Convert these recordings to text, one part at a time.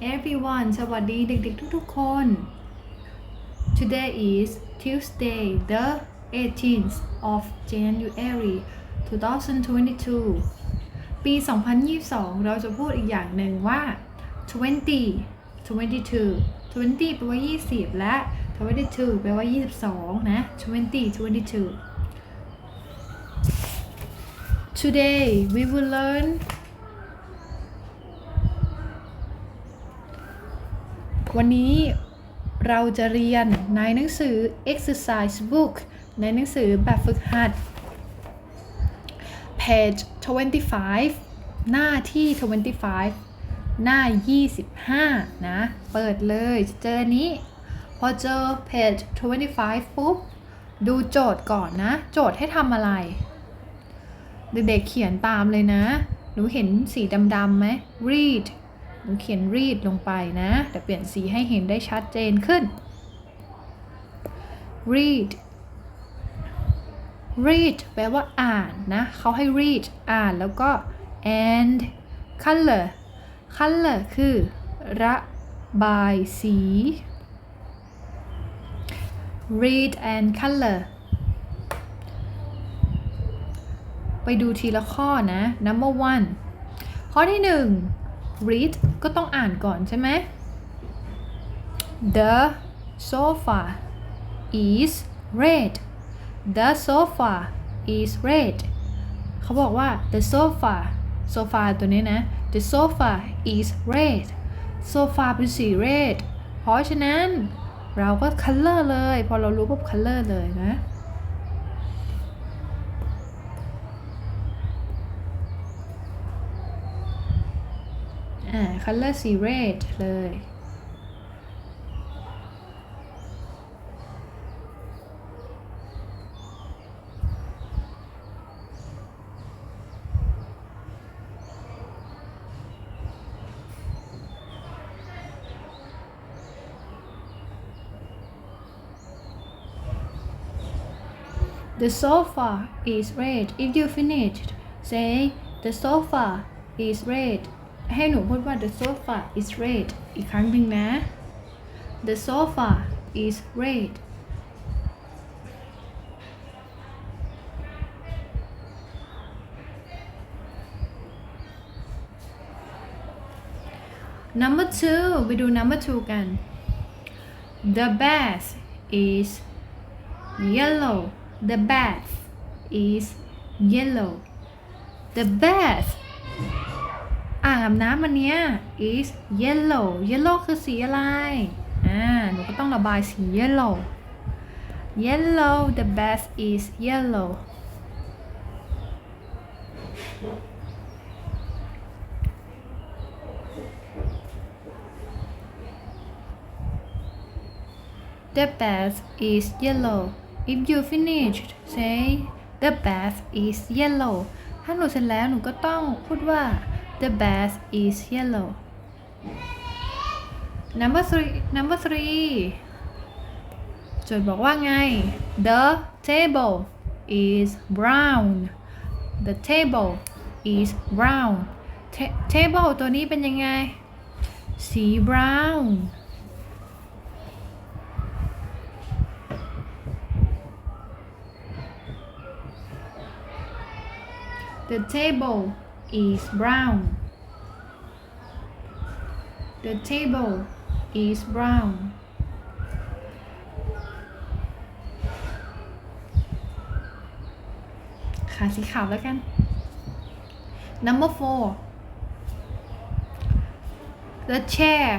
everyone สวัสดีเด็กๆทุกๆคน Today is Tuesday the 18th of January 2022 ปี 2022 เราจะพูดอีกอย่างหนึ่งว่า 20 22 20แปลว่า 20 และ 22แปลว่า 22 นะ 20 22 Today we will learn วันนี้เราจะเรียนในหนังสือ exercise book ในหนังสือแบบฝึกหัด page 25 หน้าที่ 25 หน้า 25 นะ เปิดเลยจเจอนนี้ พอเจอ page 25 ปุ๊บ ดูโจทย์ก่อนนะ โจทย์ให้ทำอะไร เด็กๆเขียนตามเลยนะ หนูเห็นสีดำๆไหม read หนูเขียน read ลงไปนะแต่เปลี่ยนสีให้เห็นได้ชัดเจนขึ้น read read แปลว่าอ่านนะเขาให้ read อ่านแล้วก็ and color color คือ ระบายสี read and color ไปดูทีละข้อนะ number one ข้อที่หนึ่ง read ก็ต้องอ่านก่อนใช่ไหม The sofa is red The sofa is red เขาบอกว่า the sofa sofa ตัวนี้นะ the sofa is red sofa เป็นสี red เพราะฉะนั้นเราก็ color เลย พอเรารู้ปุ๊บ color เลยนะ อ่า color สี red เลย The sofa is red. If you finished, say the sofa is red. ให้หนูพูดว่า the sofa is red อีกครั้งหนึ่งนะ The sofa is red. Number two ไปดู number two กัน The bath is yellow. The bath is yellow. The bath อาบน้ำอันเนี้ย is yellow yellow คือสีอะไร อ่า หนูก็ต้องระบายสี yellow yellow the bath is yellow The bath is yellow. If you finished, say the bath is yellow. ถ้าหนูเสร็จแล้วหนูก็ต้องพูดว่า the bath is yellow. Number three number three โจทย์บอกว่าไง The table is brown. The table is brown. Ta- table ตัวนี้เป็นยังไง สี brown The table is brown. The table is brown. "ข าสีขาวแล้วกัน Number four The chair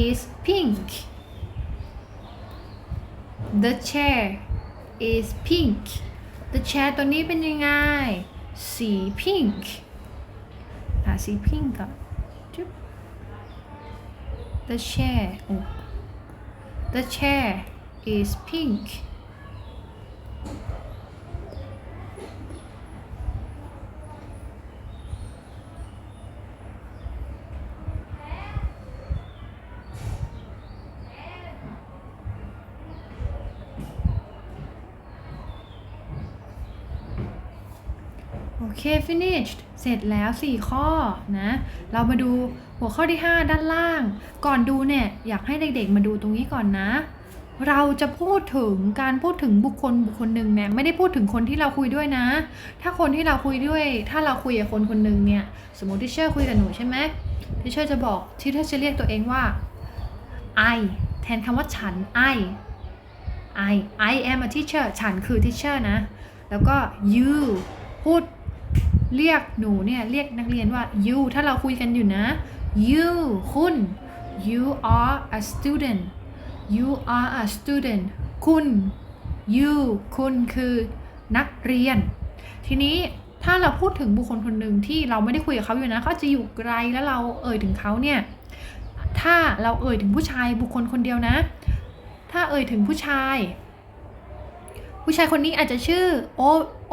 is pink. The chair is pink. The chair ตัวนี้เป็นยังไง สี pink อะสี pink ก่อนจุ๊บ The chair โอ้ The chair is pink. Okay finished เสร็จแล้ว 4 ข้อนะ เรามาดูหัวข้อที่ 5 ด้านล่าง ก่อนดูเนี่ย อยากให้เด็กๆ มาดูตรงนี้ก่อนนะ เราจะพูดถึงการพูดถึงบุคคลบุคคลหนึ่งเนี่ยไม่ได้พูดถึงคนที่เราคุยด้วยนะ ถ้าคนที่เราคุยด้วย ถ้าเราคุยกับคนคนหนึ่งเนี่ย สมมติที่เชอร์คุยกับหนูใช่ไหมที่เชอร์จะบอกที่เชอร์จะเรียกตัวเองว่า I แทนคำว่าฉัน I I I am a teacher ฉันคือ teacher นะ แล้วก็ you พูด เรียกหนูเนี่ยเรียกนักเรียนว่า you ถ้าเราคุยกันอยู่นะ you คุณ you are a student you are a student คุณ you คุณคือนักเรียน ทีนี้ถ้าเราพูดถึงบุคคลคนหนึ่งที่เราไม่ได้คุยกับเขาอยู่นะเขาจจะอยู่ไกลแล้วเราเอ่ยถึงเขาเนี่ย ถ้าเราเอ่ยถึงผู้ชายบุคคลคนเดียวนะ ถ้าเอ่ยถึงผู้ชาย ผู้ชายคนนี้อาจจะชื่อโอ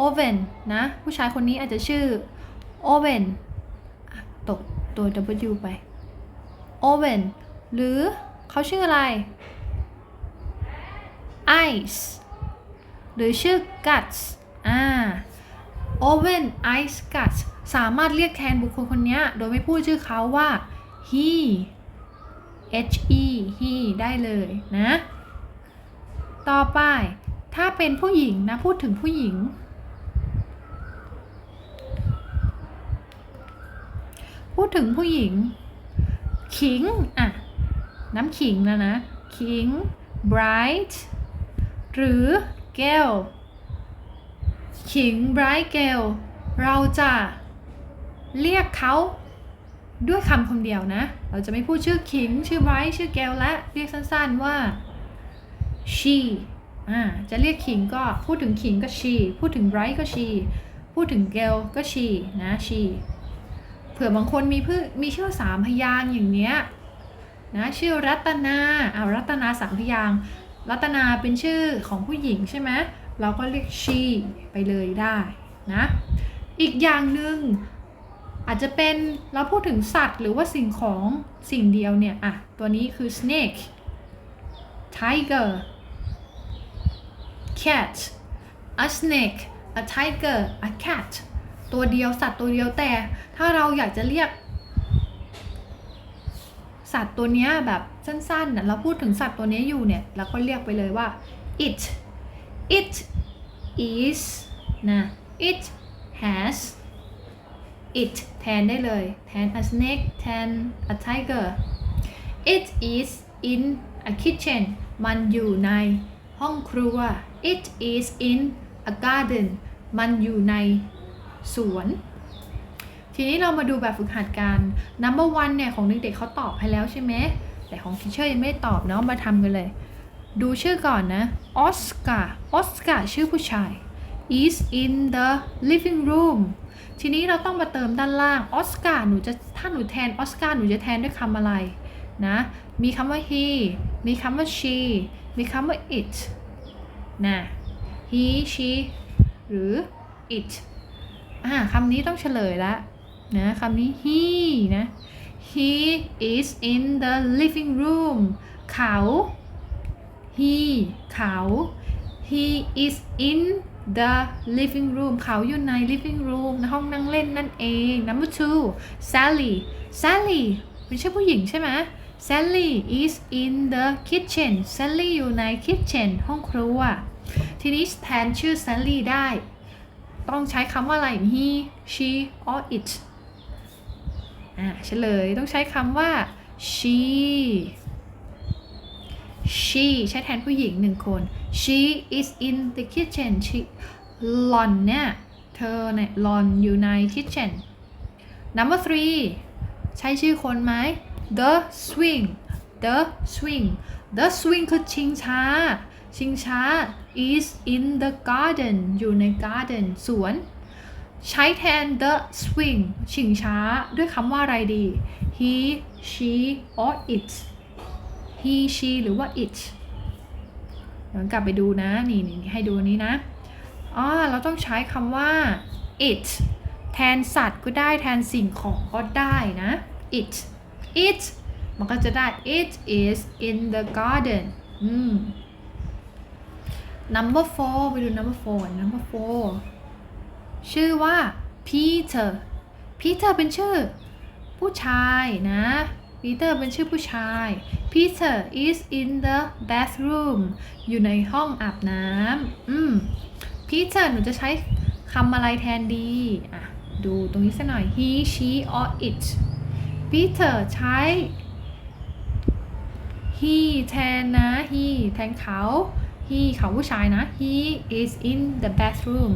โอเวนนะ ผู้ชายคนนี้อาจจะชื่อโอเวนตกตัว W ไปโอเวนหรือเขาชื่ออะไร Ice หรือชื่อ Guts อ่า Owen Ice Guts สามารถเรียกแทนบุคคลคนนี้โดยไม่พูดชื่อเขาว่า he H E he ได้เลยนะ ต่อไปถ้าเป็นผู้หญิงนะ พูดถึงผู้หญิง พูดถึงผู้หญิง ขิง อะ น้ำขิงแล้วนะ ขิง bright หรือ girl ขิง bright girl เราจะเรียกเขาด้วยคำคำเดียวนะ เราจะไม่พูดชื่อขิง ชื่อ bright ชื่อ girl และเรียกสั้นๆว่า she อ่า จะเรียกขิงก็พูดถึงขิงก็ she พูดถึง bright ก็ she พูดถึง girl ก็ she นะ she เผื่อบางคนมีพื่มีชื่อสามพยางอย่างเนี้ยนะชื่อรัตนาเอารัตนาสามพยางรัตนาเป็นชื่อของผู้หญิงใช่ไหมเราก็เรียก she ไปเลยได้นะอีกอย่างหนึ่งอาจจะเป็นเราพูดถึงสัตว์หรือว่าสิ่งของสิ่งเดียวเนี่ยอะตัวนี้คือ snake tiger cat a snake a tiger a cat ตัวเดียวสัตว์ตัวเดียวแต่ถ้าเราอยากจะเรียก สัตว์ตัวนี้แบบสั้นๆนะเราพูดถึงสัตว์ตัวนี้อยู่เนี่ยเราก็เรียกไปเลยว่า it it is นะ it has it แทนได้เลย แทน a snake แทน a tiger it is in a kitchen มันอยู่ในห้องครัว it is in a garden มันอยู่ใน สวน ทีนี้เรามาดูแบบฝึกหัดกัน number one เนี่ยของเด็กๆเขาตอบให้แล้วใช่ไหมแต่ของทิเชอร์ยังไม่ตอบเนาะมาทำกันเลย ดูชื่อก่อนนะออสการ์ออสการ์ชื่อผู้ชาย is in the living room ทีนี้เราต้องมาเติมด้านล่างออสการ์หนูจะถ้าหนูแทนออสการ์หนูจะแทนด้วยคำอะไรนะ มีคำว่า he มีคำว่า she มีคำว่า it นะ he she หรือ it อ่าคำนี้ต้องเฉลยล้วนะคำนี้ he นะ he is in the living room เขา he เขา he is in the living room เขาอยู่ใน living room ในห้องนั่งเล่นนั่นเอง number two Sally Sally ไม่ใช่ผู้หญิงใช่ไหม Sally is in the kitchen Sally อยู่ใน kitchen ห้องครัว ทีนี้แทนชื่อ Sally ได้ ต้องใช้คำว่าอะไร he she or it อ่าเฉลยต้องใช้คำว่า she she ใช้แทนผู้หญิงหนึ่งคน she is in the kitchen she หลอนเนี่ยเธอเนี่ยหลอนอยู่ใน kitchen number three ใช้ชื่อคนไหม the swing the swing the swing คือชิงช้า ชิงช้า is in the garden อยู่ใน garden สวน ใช้แทน the swing ชิงช้าด้วยคำว่าอะไรดี he she or it he she หรือว่า it เดี๋ยวกลับไปดูนะ นี่นี่ให้ดูนี้นะอ๋อเราต้องใช้คำว่า it แทนสัตว์ก็ได้แทนสิ่งของก็ได้นะ it it มันก็จะได้ it is in the garden อืม number four ไปดู number four number four ชื่อว่า Peter พีเตอร์เป็นชื่อ ผู้ชายนะพีเตอร์เป็นชื่อผู้ชาย Peter is in the bathroom อยู่ในห้องอาบน้ำอืม Peter หนูจะใช้คำอะไรแทนดี อะ ดูตรงนี้สักหน่อย he she or it Peter ใช้ he แทนนะ he แทนเขา he เขาผู้ชายนะ he is in the bathroom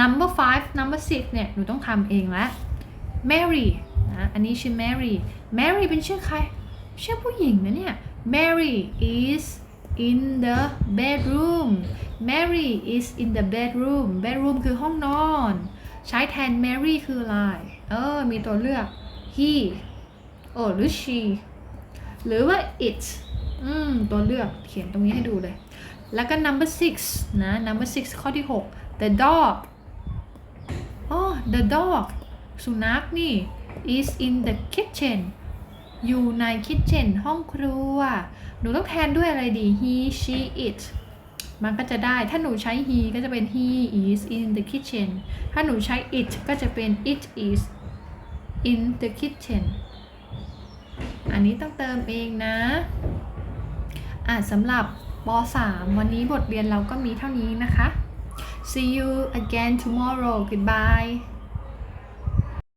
number five number six เนี่ย หนูต้องทำเองแล้ว Mary นะ อันนี้ชื่อ Mary Mary เป็นชื่อใคร ชื่อผู้หญิงนะเนี่ย Mary is in the bedroom Mary is in the bedroom bedroom คือห้องนอน ใช้แทน Mary คืออะไร เออ มีตัวเลือก he โอ้หรือ she หรือว่า it อืม ตัวเลือกเขียนตรงนี้ให้ดูเลย แล้วก็ number six นะ number six ข้อที่ 6 the dog อ๋อ the dog สุนัขนี่ is in the kitchen อยู่ในคิทเช่นห้องครัว หนูต้องแทนด้วยอะไรดี he she it มันก็จะได้ ถ้าหนูใช้ he ก็จะเป็น he is in the kitchen ถ้าหนูใช้ it ก็จะเป็น it is in the kitchen อันนี้ต้องเติมเองนะ อะสำหรับ ป .3 วันนี้บทเรียนเราก็มีเท่านี้นะคะ see you again tomorrow goodbye